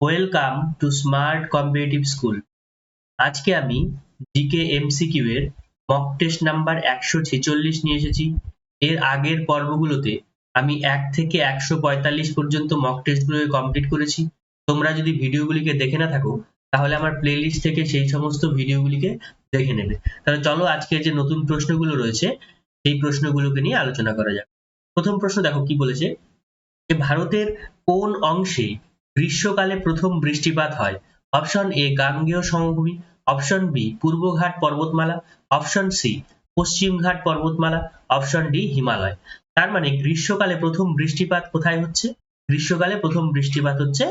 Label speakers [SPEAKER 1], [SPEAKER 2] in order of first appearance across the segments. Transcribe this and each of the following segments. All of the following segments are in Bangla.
[SPEAKER 1] Welcome to smart competitive school আজকে আমি জিকে এমসিকিউ এর মক টেস্ট নাম্বার একশো ছেচল্লিশ নিয়ে এসেছি। এর আগের পর্বগুলোতে আমি এক থেকে একশো পঁয়তাল্লিশ পর্যন্ত মক টেস্টগুলো কমপ্লিট করেছি। তোমরা যদি ভিডিওগুলিকে দেখে না থাকো, তাহলে আমার প্লেলিস্ট থেকে সেই সমস্ত ভিডিওগুলিকে দেখে নেবে। তাহলে চলো আজকে যে নতুন প্রশ্নগুলো রয়েছে, সেই প্রশ্নগুলোকে নিয়ে আলোচনা করা যাক। প্রথম প্রশ্ন দেখো কি বলেছে? যে ভারতের কোন অংশে গ্রীষ্মকালে প্রথম বৃষ্টিপাত হয়। অপশন এ গাঙ্গেয় সমভূমি, অপশন বি পূর্বঘাট পর্বতমালা, অপশন সি পশ্চিমঘাট পর্বতমালা, অপশন ডি হিমালয়। তার মানে গ্রীষ্মকালে প্রথম বৃষ্টিপাত কোথায় হচ্ছে? গ্রীষ্মকালে প্রথম বৃষ্টিপাত হচ্ছে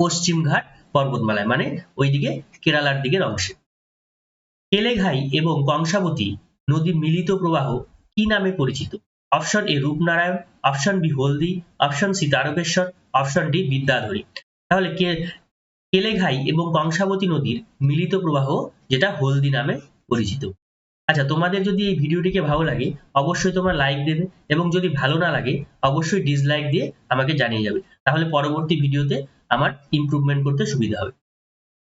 [SPEAKER 1] পশ্চিমঘাট পর্বতমালায় মানে ওইদিকে কেরালার দিকের অংশে। কেলেঘাই এবং কংসাবতী নদীর মিলিত প্রবাহ কি নামে পরিচিত? Option A Rupnarayan option B Haldi option C Tarakeswar option D Bidyadhari তাহলে কে, কেলেঘাই এবং কংসাবতী নদীর মিলিত প্রবাহ, যেটা হলদি নামে পরিচিত। আচ্ছা তোমাদের যদি এই ভিডিওটিকে ভালো লাগে, অবশ্যই তোমরা লাইক দেবে এবং যদি ভালো না লাগে, অবশ্যই ডিসলাইক দিয়ে আমাকে জানিয়ে যাবে। তাহলে পরবর্তী ভিডিওতে আমার ইমপ্রুভমেন্ট করতে সুবিধা হবে।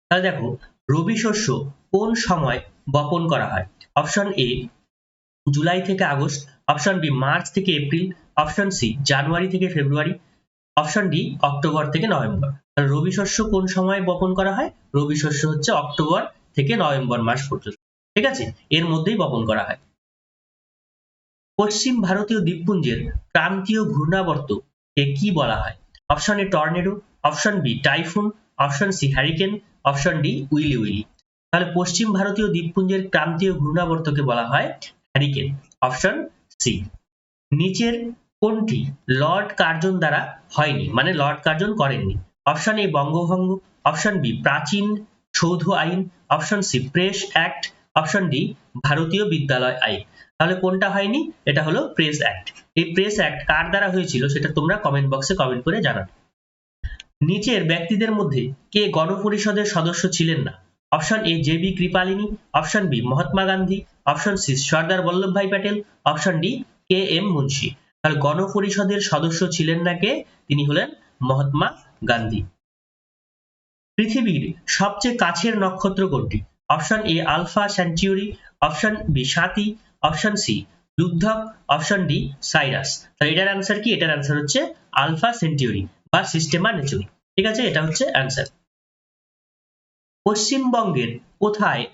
[SPEAKER 1] তাহলে দেখো, রবি শস্য কোন সময় বপন করা হয়? অপশন এ জুলাই থেকে আগস্ট অপশন বি মার্চ থেকে এপ্রিল অপশন সি জানুয়ারি থেকে ফেব্রুয়ারি অপশন ডি অক্টোবর থেকে নভেম্বর রবি শস্য কোন সময় বপন করা হয়? রবি শস্য হচ্ছে অক্টোবর থেকে নভেম্বর মাস পর্যন্ত। ঠিক আছে? এর মধ্যেই বপন করা হয়। পশ্চিম ভারতীয় দ্বীপপুঞ্জের ক্রান্তীয় ঘূর্ণাবর্ত কে কি বলা হয়? Option A tornado option B typhoon option C hurricane option D willy willy তাহলে পশ্চিম ভারতীয় দ্বীপপুঞ্জের ক্রান্তীয় ঘূর্ণাবর্তকে বলা হয় হ্যারিকেন অপশন সি। নিচের কোনটি লর্ড কার্জন দ্বারা হয়নি মানে লর্ড কার্জন করেননি। অপশন এ বঙ্গভঙ্গ, অপশন বি প্রাচীন সৌধ আইন, option C press act, option D ভারতীয় বিদ্যালয় আইন। তাহলে কোনটা হয়নি? এটা হলো প্রেস অ্যাক্ট। এই প্রেস অ্যাক্ট কার দ্বারা হয়েছিল সেটা তোমরা কমেন্ট বক্সে কমেন্ট করে জানাবে। নিচের ব্যক্তিদের মধ্যে কে গণপরিষদের সদস্য ছিলেন না? Option A J B Kripalani, option B Mahatma Gandhi option C, Sardar Vallabhbhai Patel, option D, K M Munshi. তাহলে গণপরিষদের সদস্য ছিলেন না কে? তিনি হলেন মহাত্মা গান্ধী। পৃথিবীর সবচেয়ে কাছের নক্ষত্র কোনটি? Option A, alpha Centauri, option B, Swati, option C লুব্ধক option D, Sirius. তাহলে এটার অ্যান্সার কি? এটার অ্যান্সার হচ্ছে আলফা সেঞ্চুরি বা সিস্টেমা নেচুরি। ঠিক আছে? এটা হচ্ছে অ্যান্সার পশ্চিমবঙ্গের কোথায়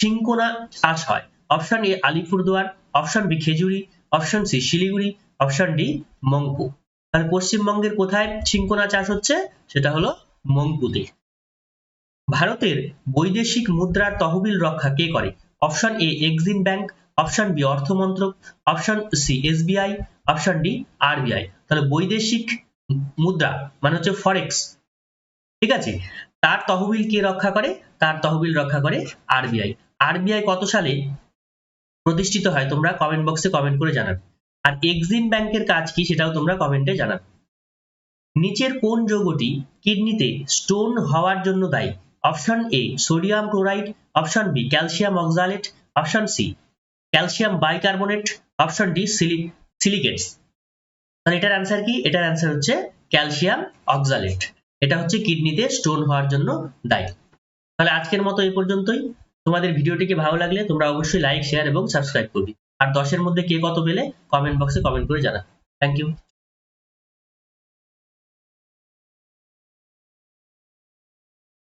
[SPEAKER 1] চিঙ্কোনা চাষ হয়? Option A Alipurduar option B Khejuri option C Siliguri option D Mungpoo তাহলে পশ্চিমবঙ্গের কোথায় চিঙ্কোনা চাষ হচ্ছে? সেটা হলো মংপুতে। ভারতের বৈদেশিক মুদ্রার তহবিল রক্ষা কে করে? Option A EXIM bank option B অর্থমন্ত্রক. Option C SBI option D RBI তাহলে বৈদেশিক মুদ্রা মানে হচ্ছে ফরেক্স ঠিক আছে? তার তহবিল কে রক্ষা করে? তার তহবিল রক্ষা করে আরবিআই আরবিআই কত সালে? প্রতিষ্ঠিত হয়, তোমরা কমেন্ট বক্সে কমেন্ট করে জানাবে। আর এক্সিম ব্যাংকের কাজ কি সেটাও তোমরা কমেন্টে জানাবে। নিচের কোন যৌগটি কিডনিতে স্টোন হওয়ার জন্য দায়ী? Option A sodium chloride option B calcium oxalate option C calcium bicarbonate option D silicates তাহলে এটার অ্যান্সার কি? এটার অ্যান্সার হচ্ছে ক্যালসিয়াম অক্সালেট এটা হচ্ছে কিডনিতে স্টোন হওয়ার জন্য দায়ী। তাহলে আজকের মতো এই পর্যন্তই। তোমাদের ভিডিওটিকে ভালো লাগলে তোমরা অবশ্যই লাইক শেয়ার এবং সাবস্ক্রাইব করবে। আর দশের মধ্যে কে কত পেলে কমেন্ট বক্সে কমেন্ট করে জানাবে। Thank you